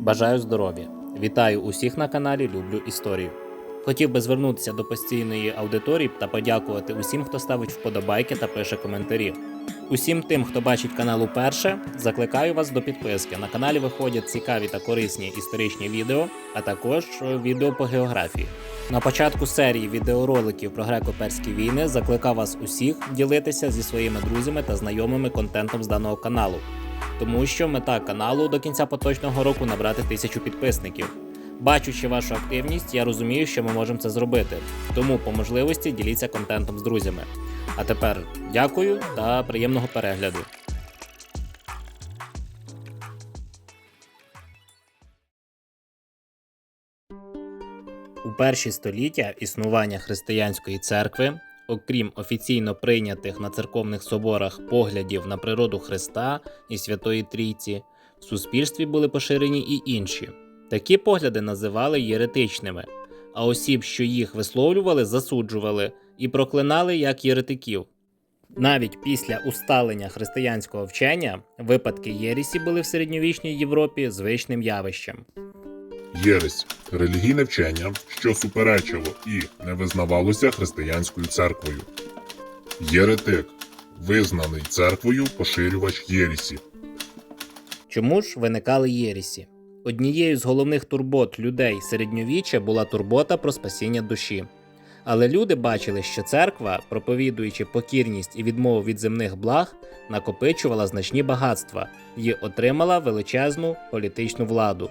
Бажаю здоров'я! Вітаю усіх на каналі Люблю історію. Хотів би звернутися до постійної аудиторії та подякувати усім, хто ставить вподобайки та пише коментарі. Усім тим, хто бачить канал уперше, закликаю вас до підписки. На каналі виходять цікаві та корисні історичні відео, а також відео по географії. На початку серії відеороликів про греко-перські війни закликав вас усіх ділитися зі своїми друзями та знайомими контентом з даного каналу тому що мета каналу до кінця поточного року набрати тисячу підписників. Бачучи вашу активність, я розумію, що ми можемо це зробити. Тому по можливості діліться контентом з друзями. А тепер дякую та приємного перегляду. У перші століття існування християнської церкви, окрім офіційно прийнятих на церковних соборах поглядів на природу Христа і Святої Трійці, в суспільстві були поширені і інші. Такі погляди називали єретичними, а осіб, що їх висловлювали, засуджували і проклинали як єретиків. Навіть після усталення християнського вчення випадки єрісі були в середньовічній Європі звичним явищем. Єресь релігійне вчення, що суперечило і не визнавалося християнською церквою. Єретик визнаний церквою поширювач єрісі. Чому ж виникали єрісі? Однією з головних турбот людей середньовіччя була турбота про спасіння душі. Але люди бачили, що церква, проповідуючи покірність і відмову від земних благ, накопичувала значні багатства і отримала величезну політичну владу.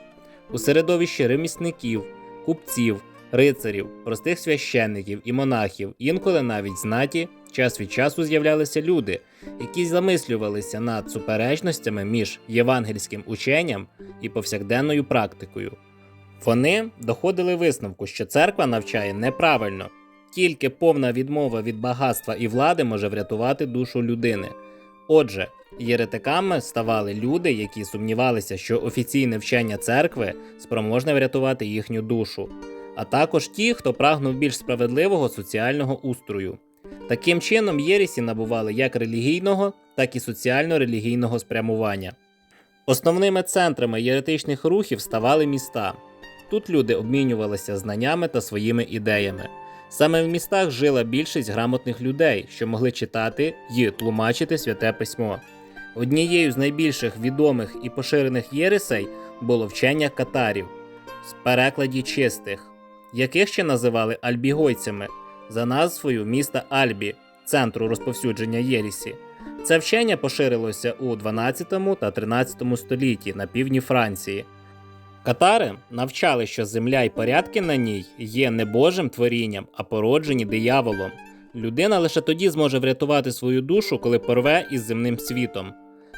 У середовищі ремісників, купців, рицарів, простих священників і монахів, інколи навіть знаті, час від часу з'являлися люди, які замислювалися над суперечностями між євангельським ученням і повсякденною практикою. Вони доходили висновку, що церква навчає неправильно, тільки повна відмова від багатства і влади може врятувати душу людини. Отже, єретиками ставали люди, які сумнівалися, що офіційне вчення церкви спроможне врятувати їхню душу, а також ті, хто прагнув більш справедливого соціального устрою. Таким чином, єресі набували як релігійного, так і соціально-релігійного спрямування. Основними центрами єретичних рухів ставали міста. Тут люди обмінювалися знаннями та своїми ідеями. Саме в містах жила більшість грамотних людей, що могли читати й тлумачити святе письмо. Однією з найбільших відомих і поширених єресей було вчення катарів з перекладі чистих, яких ще називали альбігойцями за назвою міста Альбі, центру розповсюдження єрісі. Це вчення поширилося у 12 та 13 столітті на півдні Франції. Катари навчали, що земля і порядки на ній є не Божим творінням, а породжені дияволом. Людина лише тоді зможе врятувати свою душу, коли порве із земним світом.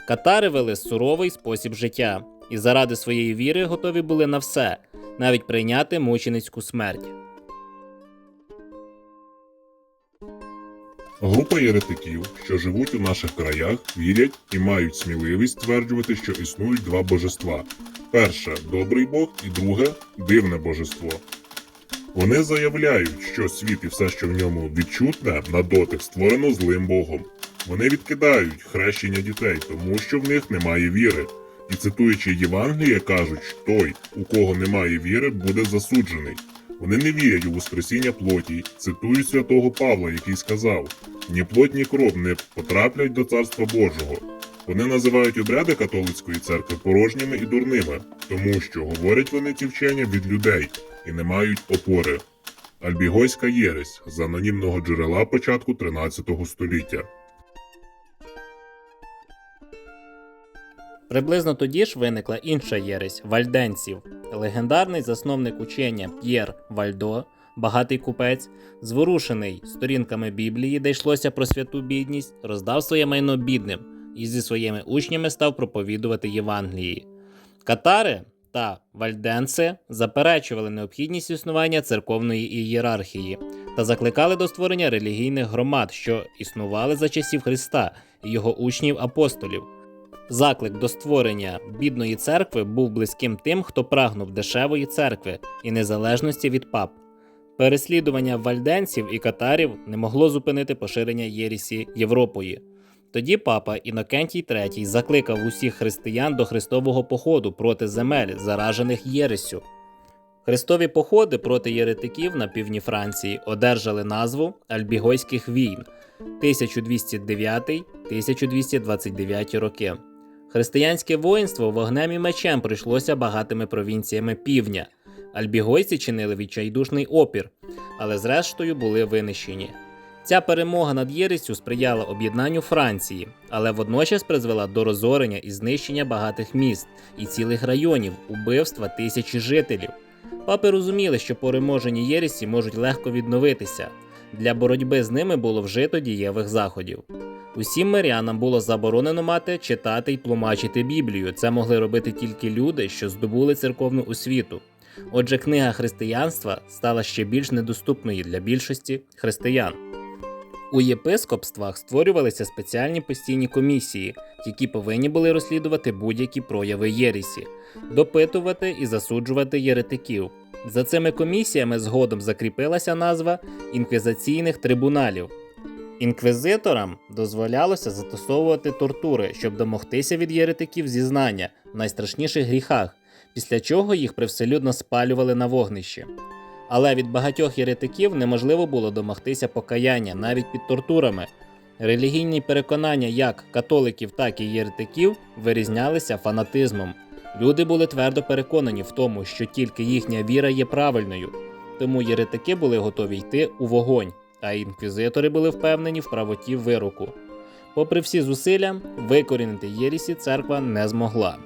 Катари вели суровий спосіб життя і заради своєї віри готові були на все, навіть прийняти мученицьку смерть. Група єретиків, що живуть у наших краях, вірять і мають сміливість стверджувати, що існують два божества: перше добрий Бог, і друге дивне божество. Вони заявляють, що світ і все, що в ньому відчутне, на дотик створено злим Богом. Вони відкидають хрещення дітей, тому що в них немає віри. І цитуючи Євангеліє, кажуть, той, у кого немає віри, буде засуджений. Вони не вірять у воскресіння плоті, цитують святого Павла, який сказав: ні плоть, ні кров не потраплять до царства Божого. Вони називають обряди католицької церкви порожніми і дурними, тому що говорять вони ці вчення від людей і не мають опори. Альбігойська єресь з анонімного джерела початку 13 століття. Приблизно тоді ж виникла інша єресь вальденців. Легендарний засновник учення П'єр Вальдо, багатий купець, зворушений сторінками Біблії, де йшлося про святу бідність, роздав своє майно бідним і зі своїми учнями став проповідувати Євангелії. Катари та вальденци заперечували необхідність існування церковної ієрархії та закликали до створення релігійних громад, що існували за часів Христа і його учнів апостолів. Заклик до створення бідної церкви був близьким тим, хто прагнув дешевої церкви і незалежності від пап. Переслідування вальденців і катарів не могло зупинити поширення єрісі Європою. Тоді папа Інокентій III закликав усіх християн до хрестового походу проти земель, заражених Єресю. Хрестові походи проти єретиків на півдні Франції одержали назву Альбігойських війн 1209-1229 роки. Християнське воїнство вогнем і мечем прийшлося багатими провінціями півдня. Альбігойці чинили відчайдушний опір, але зрештою були винищені. Ця перемога над Єресю сприяла об'єднанню Франції, але водночас призвела до розорення і знищення багатих міст і цілих районів, убивства тисячі жителів. Папи розуміли, що переможені Єресі можуть легко відновитися. Для боротьби з ними було вжито дієвих заходів. Усім мирянам було заборонено мати, читати й тлумачити Біблію. Це могли робити тільки люди, що здобули церковну освіту. Отже, книга християнства стала ще більш недоступною для більшості християн. У єпископствах створювалися спеціальні постійні комісії, які повинні були розслідувати будь-які прояви єрісі, допитувати і засуджувати єретиків. За цими комісіями згодом закріпилася назва інквізиційних трибуналів. Інквізиторам дозволялося застосовувати тортури, щоб домогтися від єретиків зізнання в найстрашніших гріхах, після чого їх привселюдно спалювали на вогнищі. Але від багатьох єретиків неможливо було домогтися покаяння навіть під тортурами. Релігійні переконання як католиків, так і єретиків вирізнялися фанатизмом. Люди були твердо переконані в тому, що тільки їхня віра є правильною, тому єретики були готові йти у вогонь, а інквізитори були впевнені в правоті вироку. Попри всі зусилля, викорінити Єрісі церква не змогла.